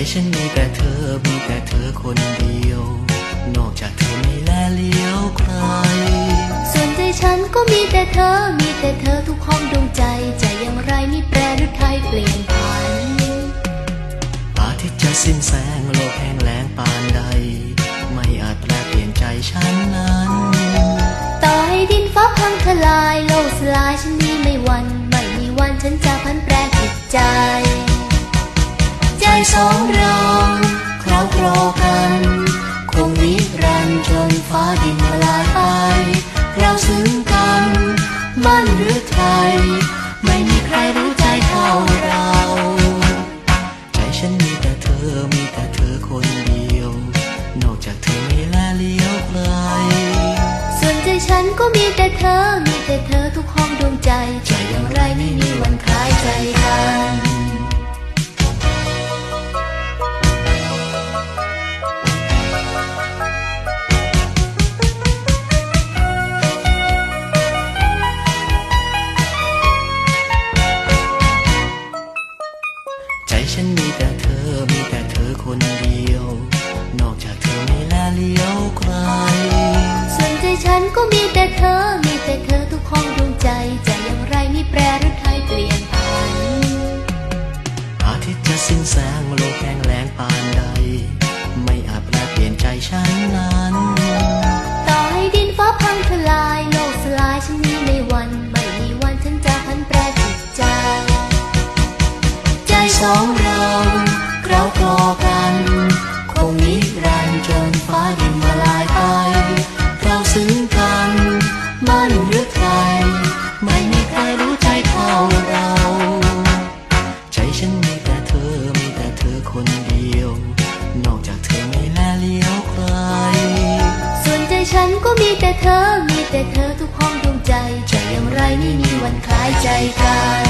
ใจฉันมีแต่เธอ มีแต่เธอคนเดียว นอกจากเธอไม่แลเลี้ยวใคร ส่วนใจฉันก็มีแต่เธอ มีแต่เธอทุกห้องดวงใจ ใจอย่างไรไม่แปรหรือไทยเปลี่ยนผันอาทิตย์จะสิ้นแสงโลกแห้งแล้งปานใด ไม่อาจแปรเปลี่ยนใจฉันนั้น ต่อให้ดินฟ้าพังทลายโลกสลายฉันนี้ไม่วัน ไม่มีวันฉันจะพันแปรจิตใจ ใจสองเราคราวครอกัน คงนิรันดร์จนฟ้าดินละลายไปเราซึ้งกันมั่นหรือไทย ไม่มีใครรู้ใจเท่าเรา ใจฉันมีแต่เธอมีแต่เธอคนเดียว นอกจากเธอไม่แลเลี้ยวใครส่วนใจฉันก็มีแต่เธอมีแต่เธอทุกห้องดวงใจ ใจอย่างไรไม่มีวันคล้ายใจกั ฉันก็มีแต่เธอ มีแต่เธอทุกห้องดวงใจใจอย่างไรไม่แปรหรือไทยเปลี่ยนผันอาทิตย์จะสิ้นแสงโลกแห้งแล้งปานใด ไม่อาจแปลเปลี่ยนใจฉันนั้น ต่อให้ดินฟ้าพังทลาย โลกสลายฉันนี้ไม่หวัน ไม่มีวันฉันจะพันแปรจิตใจ ใจสองเราเราคลอกัน ก็มีแต่เธอ มีแต่เธอทุกห้องดวงใจใจอย่างไรไม่มีวันคล้ายใจกัน